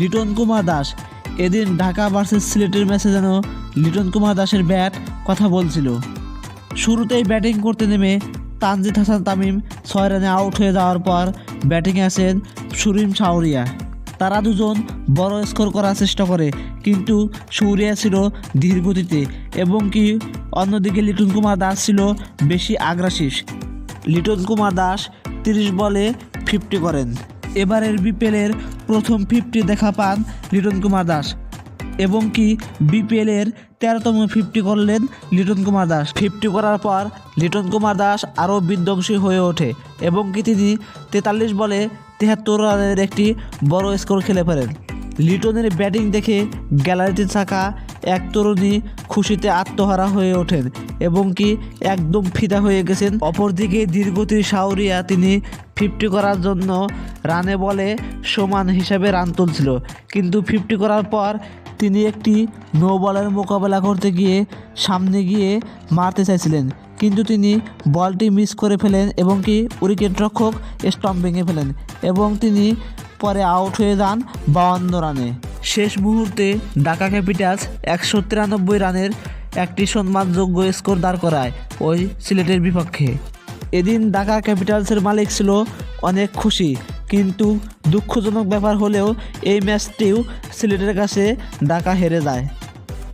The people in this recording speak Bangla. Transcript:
লিটন কুমার দাস। এদিন ঢাকা ভার্সেস সিলেটের ম্যাচে যেন লিটন কুমার দাসের ব্যাট কথা বলছিল। শুরুতেই ব্যাটিং করতে নেমে তানজিদ হাসান তামিম ছয় রানে আউট হয়ে যাওয়ার পর ব্যাটিংয়ে আসেন সুরিম শাওরিয়া তারা দুজন বড় স্কোর করার চেষ্টা করে, কিন্তু সৌরিয়া ছিল ধীর গতিতে এবং কি অন্যদিকে লিটন কুমার দাস ছিল বেশি আগ্রাসিস লিটন কুমার দাস তিরিশ বলে ফিফটি করেন। এবারের বিপিএলের প্রথম ফিফটি দেখা পান লিটন কুমার দাস। এবং কি বিপিএলের তেরোতম ফিফটি করলেন লিটন কুমার দাস। ফিফটি করার পর লিটন কুমার দাস আরও বিধ্বংসী হয়ে ওঠে এবং কি তিনি তেতাল্লিশ বলে তেহাত্তর রানের একটি বড় স্কোর খেলে ফেলেন লিটনের ব্যাটিং দেখে গ্যালারিতে থাকা এক তরুণী খুশিতে আত্মহারা হয়ে ওঠেন এবং কি একদম ফিদা হয়ে গেছেন। অপরদিকে দীর্ঘতির শাওরিয়া তিনি ফিফটি করার জন্য রানে বলে সমান হিসাবে রান তুলছিল। কিন্তু ফিফটি করার পর তিনি একটি নো বলের মোকাবেলা করতে গিয়ে সামনে গিয়ে মারতে চাইছিলেন। কিন্তু তিনি বলটি মিস করে ফেলেন এবং কি উইকেট রক্ষক স্টম্প ভেঙে ফেলেন এবং তিনি পরে আউট হয়ে যান বাউান্ন রানে। শেষ মুহূর্তে ঢাকা ক্যাপিটালস একশো তিরানব্বই রানের একটি সম্মানযোগ্য স্কোর দাঁড় করায় ওই সিলেটের বিপক্ষে। এদিন ঢাকা ক্যাপিটালসের মালিক ছিল অনেক খুশি, কিন্তু দুঃখজনক ব্যাপার হলেও এই ম্যাচটিও সিলেটের কাছে ঢাকা হেরে যায়।